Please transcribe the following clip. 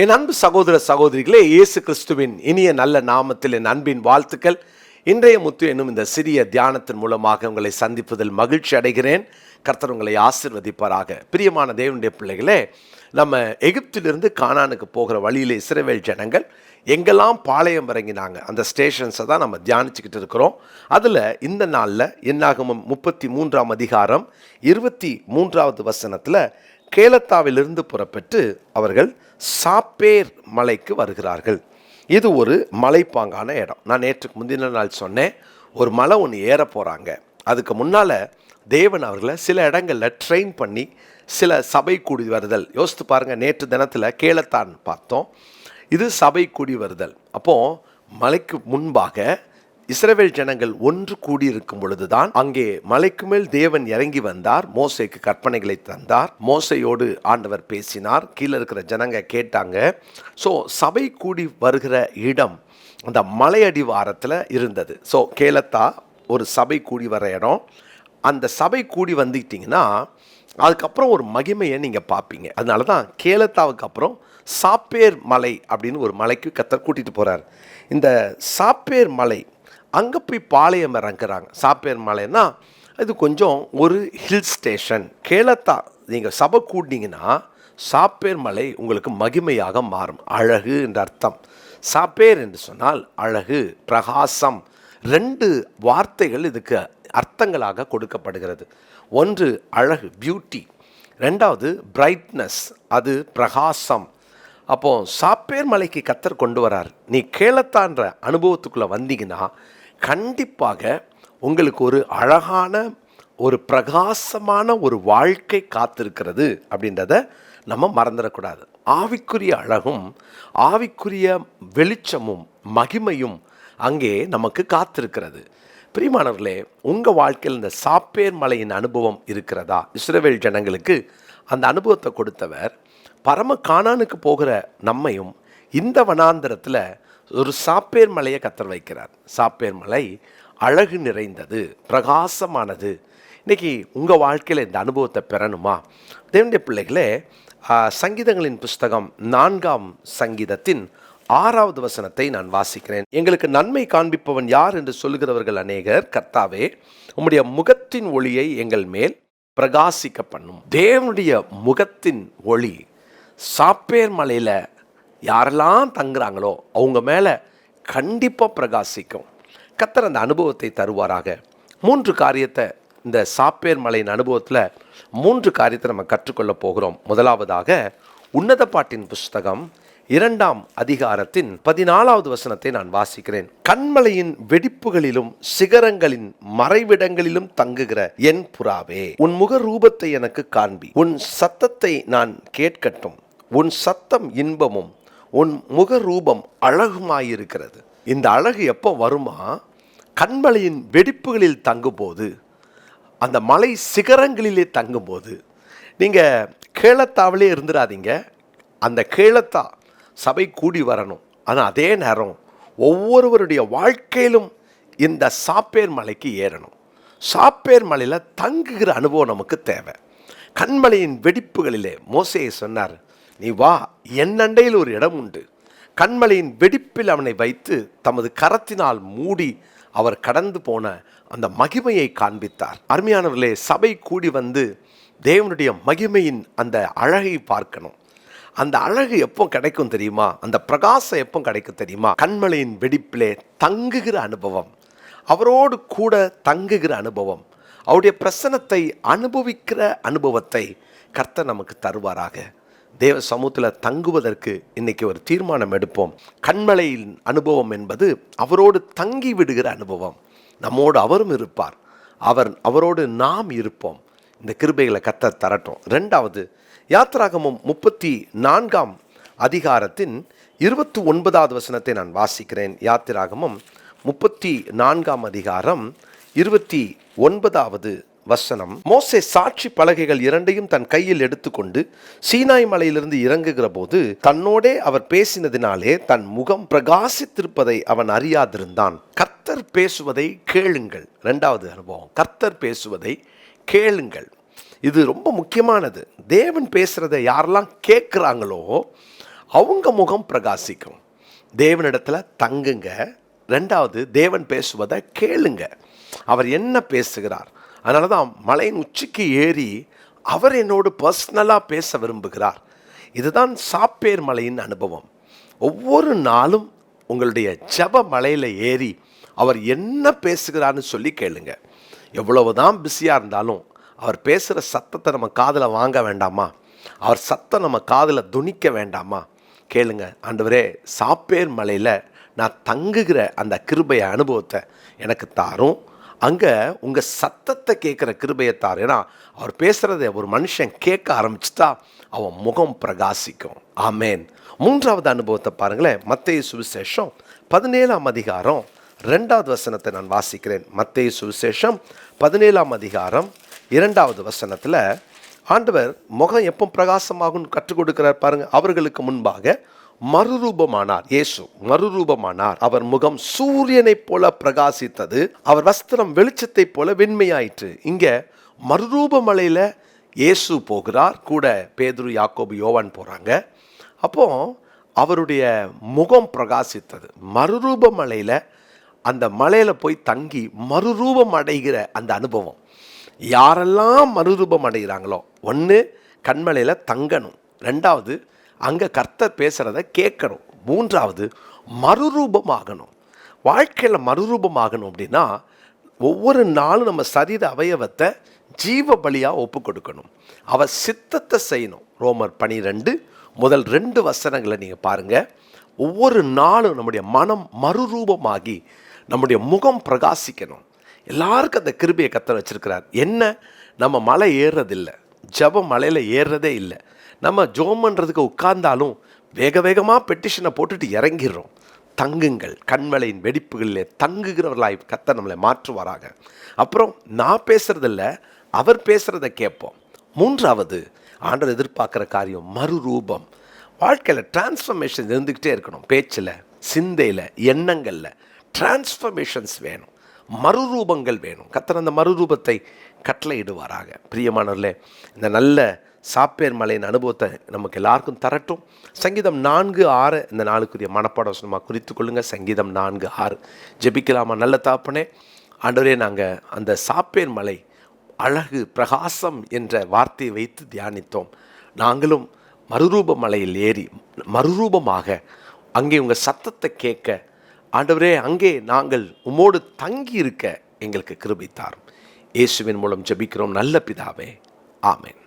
என் அன்பு சகோதர சகோதரிகளே இயேசு கிறிஸ்துவின் இனிய நல்ல நாமத்தில் என் அன்பின் வாழ்த்துக்கள். இன்றைய முத்து என்னும் இந்த சிறிய தியானத்தின் மூலமாக உங்களை சந்திப்பதில் மகிழ்ச்சி அடைகிறேன். கர்த்தர் உங்களை ஆசிர்வதிப்பாராக. பிரியமான தேவனுடைய பிள்ளைகளே நம்ம எகிப்திலிருந்து கானானுக்கு போகிற வழியில் இஸ்ரேவேல் ஜனங்கள் எங்கெல்லாம் பாளையம் இறங்கினாங்க அந்த ஸ்டேஷன்ஸை தான் நம்ம தியானிச்சுக்கிட்டு இருக்கிறோம். அதில் இந்த நாளில் என்னாகும் முப்பத்தி மூன்றாம் அதிகாரம் இருபத்தி மூன்றாவது வசனத்தில் கேலத்தாவிலிருந்து புறப்பட்டு அவர்கள் சாப்பேர் மலைக்கு வருகிறார்கள். இது ஒரு மலைப்பாங்கான இடம். நான் நேற்றுக்கு முந்தின நாள் சொன்னேன் ஒரு மலை ஒன்று ஏற போகிறாங்க அதுக்கு முன்னால் தேவன் அவர்களை சில இடங்களில் ட்ரெயின் பண்ணி சில சபை கூடி வருதல். யோசித்து பாருங்கள் நேற்று தினத்தில் கேளத்தான் பார்த்தோம். இது சபை கூடி வருதல். அப்போது மலைக்கு முன்பாக இஸ்ரவேல் ஜனங்கள் ஒன்று கூடியிருக்கும் பொழுதுதான் அங்கே மலைக்கு மேல் தேவன் இறங்கி வந்தார். மோசைக்கு கற்பனைகளை தந்தார். மோசையோடு ஆண்டவர் பேசினார். கீழே இருக்கிற ஜனங்க கேட்டாங்க ஸோ சபை கூடி வருகிற இடம் அந்த மலையடிவாரத்தில் இருந்தது. ஸோ கேலத்தா ஒரு சபை கூடி வர இடம். அந்த சபை கூடி வந்துக்கிட்டிங்கன்னா அதுக்கப்புறம் ஒரு மகிமையை நீங்கள் பார்ப்பீங்க அதனால தான் கேலத்தாவுக்கு அப்புறம் சாப்பேர் மலை அப்படின்னு ஒரு மலைக்கு கத்தர் கூட்டிகிட்டு போகிறார் இந்த சாப்பேர் மலை அங்கே போய் பாளையம் இறங்குறாங்க. சாப்பேர் மலைன்னா இது கொஞ்சம் ஒரு ஹில் ஸ்டேஷன் கேலத்தா நீங்கள் சபை கூட்டினீங்கன்னா சாப்பேர் மலை உங்களுக்கு மகிமையாக மாறும். அழகு என்ற அர்த்தம். சாப்பேர் என்று சொன்னால் அழகு பிரகாசம் ரெண்டு வார்த்தைகள் இதுக்கு அர்த்தங்களாக கொடுக்கப்படுகிறது. ஒன்று அழகு பியூட்டி ரெண்டாவது பிரைட்னஸ் அது பிரகாசம். அப்போது சாப்பேர் மலைக்கு கத்தர் கொண்டு வரார். நீ கேளத்தான்ற அனுபவத்துக்குள்ளே வந்தீங்கன்னா கண்டிப்பாக உங்களுக்கு ஒரு அழகான ஒரு பிரகாசமான ஒரு வாழ்க்கை காத்திருக்கிறது அப்படின்றத நம்ம மறந்துடக்கூடாது. ஆவிக்குரிய அழகும் ஆவிக்குரிய வெளிச்சமும் மகிமையும் அங்கே நமக்கு காத்திருக்கிறது. பிரிமானவர்களே உங்கள் வாழ்க்கையில் இந்த சாப்பேர் மலையின் அனுபவம் இருக்கிறதா? இஸ்ரவேல் ஜனங்களுக்கு அந்த அனுபவத்தை கொடுத்தவர் பரம காணானுக்கு போகிற நம்மையும் இந்த வனாந்திரத்தில் ஒரு சாப்பேர் மலையை கத்தர் வைக்கிறார். சாப்பேர் மலை அழகு நிறைந்தது பிரகாசமானது. இன்றைக்கி உங்கள் வாழ்க்கையில் இந்த அனுபவத்தை பெறணுமா? தேவனுடைய பிள்ளைகளே சங்கீதங்களின் புஸ்தகம் நான்காம் சங்கீதத்தின் ஆறாவது வசனத்தை நான் வாசிக்கிறேன். எங்களுக்கு நன்மை காண்பிப்பவன் யார் என்று சொல்லுகிறவர்கள் அநேகர் கர்த்தாவே உம்முடைய முகத்தின் ஒளியை எங்கள் மேல் பிரகாசிக்க பண்ணும். தேவனுடைய முகத்தின் ஒளி சாப்பேர் மலையில் யாரெல்லாம் தங்குறாங்களோ அவங்க மேலே கண்டிப்பாக பிரகாசிக்கும். கத்தர் அந்த அனுபவத்தை தருவாராக. மூன்று காரியத்தை இந்த சாப்பேர் மலையின் அனுபவத்தில் மூன்று காரியத்தை நம்ம கற்றுக்கொள்ள போகிறோம். முதலாவதாக உன்னத பாட்டின் புஸ்தகம் இரண்டாம் அதிகாரத்தின் பதினாலாவது வசனத்தை நான் வாசிக்கிறேன். கண்மலையின் வெடிப்புகளிலும் சிகரங்களின் மறைவிடங்களிலும் தங்குகிற என் புறாவே உன் முக ரூபத்தை எனக்கு காண்பி. உன் சத்தத்தை நான் கேட்கட்டும். உன் சத்தம் இன்பமும் உன் முக ரூபம் அழகுமாயிருக்கிறது. இந்த அழகு எப்போ வருமா? கண்மலையின் வெடிப்புகளில் தங்கும்போது அந்த மலை சிகரங்களிலே தங்கும்போது. நீங்கள் கேளத்தாவிலே இருந்துடாதீங்க. அந்த கேளத்தா சபை கூடி வரணும். ஆனால் அதே நேரம் ஒவ்வொருவருடைய வாழ்க்கையிலும் இந்த சாப்பேர் மலைக்கு ஏறணும். சாப்பேர் மலையில் தங்குகிற அனுபவம் நமக்கு தேவை. கண்மலையின் வெடிப்புகளிலே மோசையை சொன்னார் நீ வா என் அண்டையில் ஒரு இடம் உண்டு. கண்மலையின் வெடிப்பில் அவனை வைத்து தமது கரத்தினால் மூடி அவர் கடந்து போன அந்த மகிமையை காண்பித்தார். அருமையானவர்களே சபை கூடி வந்து தேவனுடைய மகிமையின் அந்த அழகை பார்க்கணும். அந்த அழகு எப்போ கிடைக்கும் தெரியுமா? அந்த பிரகாசம் எப்போ கிடைக்கும் தெரியுமா? கண்மலையின் வெடிப்பிலே தங்குகிற அனுபவம். அவரோடு கூட தங்குகிற அனுபவம். அவருடைய பிரசனத்தை அனுபவிக்கிற அனுபவத்தை கர்த்தர் நமக்கு தருவாராக. தேவ சமூகத்தில் தங்குவதற்கு இன்றைக்கி ஒரு தீர்மானம் எடுப்போம். கண்மலையின் அனுபவம் என்பது அவரோடு தங்கி விடுகிற அனுபவம். நம்மோடு அவரும் இருப்பார். அவர் அவரோடு நாம் இருப்போம். இந்த கிருபைகளை கத்த தரட்டும். ரெண்டாவது யாத்ராகமும் முப்பத்தி நான்காம் அதிகாரத்தின் இருபத்தி ஒன்பதாவது வசனத்தை நான் வாசிக்கிறேன். யாத்திராகமும் முப்பத்தி நான்காம் அதிகாரம் இருபத்தி ஒன்பதாவது வசனம். மோசே சாட்சி பலகைகள் இரண்டையும் தன் கையில் எடுத்துக்கொண்டு சீனாய் மலையிலிருந்து இறங்குகிற போது தன்னோடே அவர் பேசினதினாலே தன் முகம் பிரகாசித்திருப்பதை அவன் அறியாதிருந்தான். கர்த்தர் பேசுவதை கேளுங்கள். ரெண்டாவது அனுபவம். கர்த்தர் பேசுவதை கேளுங்கள். இது ரொம்ப முக்கியமானது. தேவன் பேசுகிறத யாரெல்லாம் கேட்குறாங்களோ அவங்க முகம் பிரகாசிக்கும். தேவனிடத்தில் தங்குங்க. ரெண்டாவது தேவன் பேசுவதை கேளுங்க. அவர் என்ன பேசுகிறார்? அதனால தான் மலையின் உச்சிக்கு ஏறி அவர் என்னோடு பர்சனலாக பேச விரும்புகிறார். இதுதான் சாப்பேர் மலையின் அனுபவம். ஒவ்வொரு நாளும் உங்களுடைய ஜப மலையில் ஏறி அவர் என்ன பேசுகிறான்னு சொல்லி கேளுங்க. எவ்வளவுதான் பிஸியாக இருந்தாலும் அவர் பேசுகிற சத்தத்தை நம்ம காதில் வாங்க வேண்டாமா? அவர் சத்தம் நம்ம காதில் துணிக்க வேண்டாமா? கேளுங்க ஆண்டவரே சாப்பேர் மலையில் நான் தங்குகிற அந்த கிருபைய அனுபவத்தை எனக்கு தாரும். அங்கே உங்கள் சத்தத்தை கேட்குற கிருபையை ஏன்னா அவர் பேசுகிறத ஒரு மனுஷன் கேட்க ஆரம்பிச்சுட்டா அவன் முகம் பிரகாசிக்கும். ஆமேன். மூன்றாவது அனுபவத்தை பாருங்களேன். மத்திய சுவிசேஷம் பதினேழாம் அதிகாரம் ரெண்டாவது வசனத்தை நான் வாசிக்கிறேன். மத்திய சுவிசேஷம் பதினேழாம் அதிகாரம் இரண்டாவது வசனத்தில் ஆண்டவர் முகம் எப்போ பிரகாசமாகும் கற்றுக் கொடுக்கிறார் பாருங்கள் அவர்களுக்கு முன்பாக மறுரூபமானார். இயேசு மறுரூபமானார். அவர் முகம் சூரியனைப் போல பிரகாசித்தது. அவர் வஸ்திரம் வெளிச்சத்தைப் போல வெண்மையாயிற்று. இங்க மறுரூபமலையில இயேசு போகிறார். கூட பேதுரு யாக்கோபு யோவான் போறாங்க. அப்போ அவருடைய முகம் பிரகாசித்தது. மறுரூபமலையில் அந்த மலையில போய் தங்கி மறுரூபம் அடைகிற அந்த அனுபவம். யாரெல்லாம் மறுரூபம் அடைகிறாங்களோ ஒன்று கண்மலையில் தங்கணும். ரெண்டாவது அங்கே கர்த்தர் பேசுகிறத கேட்கணும். மூன்றாவது மறுரூபமாகணும். வாழ்க்கையில் மறுரூபமாகணும் அப்படின்னா ஒவ்வொரு நாளும் நம்ம சரீர அவயவத்தை ஜீவ பலியாக ஒப்பு கொடுக்கணும். அவர் சித்தத்தை செய்யணும். ரோமர் பனிரெண்டு முதல் ரெண்டு வசனங்களை நீங்கள் பாருங்கள் ஒவ்வொரு நாளும் நம்முடைய மனம் மறுரூபமாகி நம்முடைய முகம் பிரகாசிக்கணும். எல்லாருக்கும் அந்த கிருபியை கத்த வச்சுருக்கிறார். என்ன? நம்ம மலை ஏறுறதில்லை. ஜபம் மலையில் ஏறுறதே இல்லை. நம்ம ஜோம் பண்ணுறதுக்கு உட்கார்ந்தாலும் வேக வேகமாக பெட்டிஷனை போட்டுட்டு இறங்கிடுறோம். தங்குங்கள் கண்மலையின் வெடிப்புகளிலே தங்குகிறவர்களாய் கத்த நம்மளை மாற்றுவாராக. அப்புறம் நான் பேசுகிறதில்ல அவர் பேசுகிறத கேட்போம். மூன்றாவது ஆண்டவர் எதிர்பார்க்குற காரியம் மறுரூபம். வாழ்க்கையில் டிரான்ஸ்ஃபர்மேஷன் இருந்துக்கிட்டே இருக்கணும். பேச்சில் சிந்தையில் எண்ணங்களில் டிரான்ஸ்ஃபர்மேஷன்ஸ் வேணும். மறுரூபங்கள் வேணும். கத்தர் அந்த மறுரூபத்தை கட்டளையிடுவாராக. பிரியமானவர்களே இந்த நல்ல சாப்பேர் மலையின் அனுபவத்தை நமக்கு எல்லாருக்கும் தரட்டும். சங்கீதம் நான்கு ஆறு இந்த நாளுக்குரிய மனப்பாடம் வசனமாக குறித்து கொள்ளுங்கள் சங்கீதம் நான்கு ஆறு. ஜெபிக்கலாமா நல்ல தாப்பனே? ஆண்டவரே நாங்கள் அந்த சாப்பேர் மலை அழகு பிரகாசம் என்ற வார்த்தையை வைத்து தியானித்தோம். நாங்களும் மறுரூப மலையில் ஏறி மறுரூபமாக அங்கே உங்கள் சத்தத்தை கேட்க ஆண்டவரே அங்கே நாங்கள் உமோடு தங்கி இருக்க எங்களுக்கு கிருபித்தார் தாரும். இயேசுவின் மூலம் ஜெபிக்கிறோம். நல்ல பிதாவே ஆமேன்.